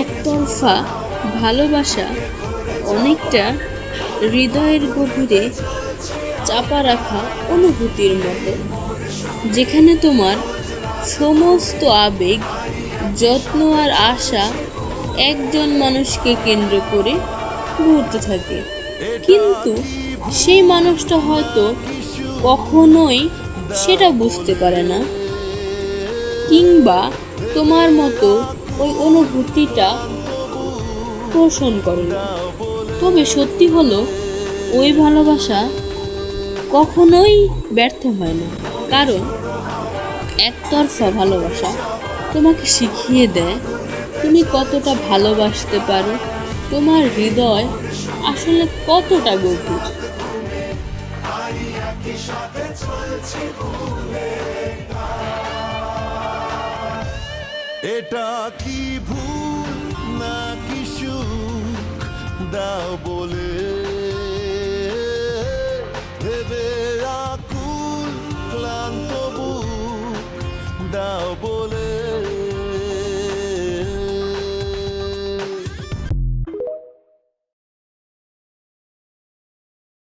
একতরফা ভালোবাসা অনেকটা হৃদয়ের গভীরে চাপা রাখা অনুভূতির মতো। যেখানে তোমার সমস্ত আবেগ, যত্ন আর আশা একজন মানুষকে কেন্দ্র করে ঘুরতে থাকে। কিন্তু সেই মানুষটা হয়তো কখনোই সেটা বুঝতে পারে না। কিংবা তোমার মতো ওই অনুভূতিটা পোষণ করে না তবে সত্যি হলো, ওই ভালোবাসা কখনোই ব্যর্থ হয় না। কারণ একতরফা ভালোবাসা তোমাকে শিখিয়ে দেয় তুমি কতটা ভালোবাসতে পারো, তোমার হৃদয় আসলে কতটা গভীর। এটা কি ভুল না কি দা বলে ভেবে আকুল ক্লান্ত বুক। দা বলে